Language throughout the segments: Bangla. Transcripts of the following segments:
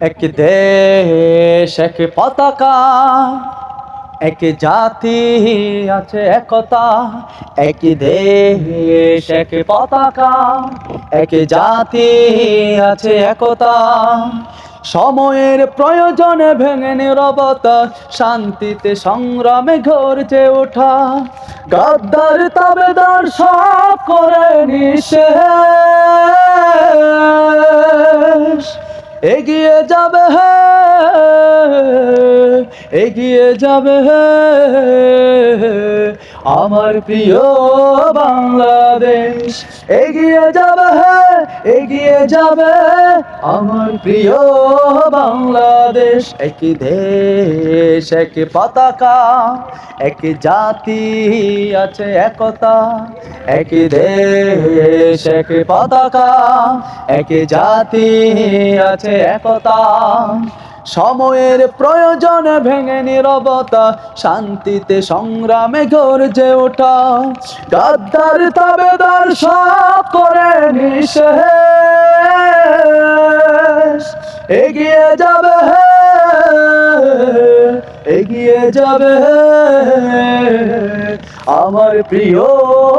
এক দেশ, এক পতাকা, এক জাতি আছে একতা, এক দেশ, এক পতাকা, এক জাতি আছে একতা। সময়ের প্রয়োজনে ভেঙে নিরবতা, শান্তিতে সংগ্রামে ঘরছে ওঠা। গাদ্দার তাবেদার সব করে নিঃশেষ এগিয়ে যাবে হে এগিয়ে যাবে হে। আমার প্রিয় বাংলাদেশ। এগিয়ে যাবে এগিয়ে যাবে আমার প্রিয় বাংলাদেশ। এক দেশ, এক পতাকা, এক জাতি আছে একতা। এক দেশ, এক পতাকা, এক জাতি আছে একতা। সময়ের প্রয়োজনে ভেঙে নিরবতা, শান্তিতে সংগ্রামে গর্জে ওঠা। গাদ্দার তাবেদার সব করে এগিয়ে যাবে এগিয়ে যাবে আমার প্রিয়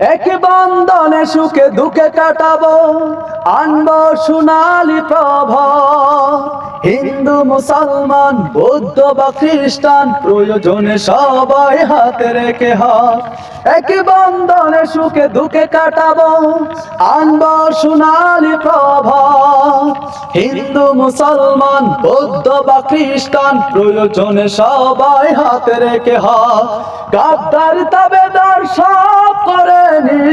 এক বন্ধনে সুখে দুঃখে কাটাবো, আনব সোনালি প্রভ। হিন্দু, মুসলমান, বৌদ্ধ বা খ্রিস্টান, প্রয়োজনে সবাই হাতে রেখে এক বন্ধনে সুখে দুঃখে কাটাবো, আনব সোনালি প্রভ। হিন্দু, মুসলমান, বৌদ্ধ বা খ্রিস্টান, প্রয়োজনে সবাই হাতে রেখে হাত। গাদ্দার তাবেদার সব করে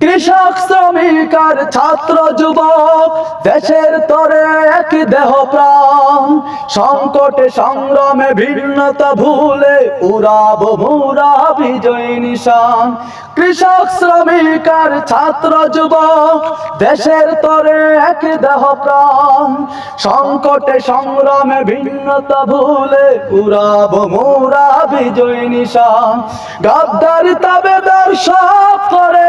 কৃষক, শ্রমিক আর ছাত্র, যুবক, দেশের তরে এক দেহ প্রাণ। সংকটে, সংগ্রামে ভিন্নতা ভুলে উড়াব মুরা বিজয় নিশান। কৃষক, শ্রমিক আর ছাত্র, যুবক, দেশের তরে এক দেহ প্রাণ। সংকটে, সংগ্রামে ভিন্নতা ভুলে উড়াব মুরা বিজয় নিশান। গাদ্দার তাবেদার সব করে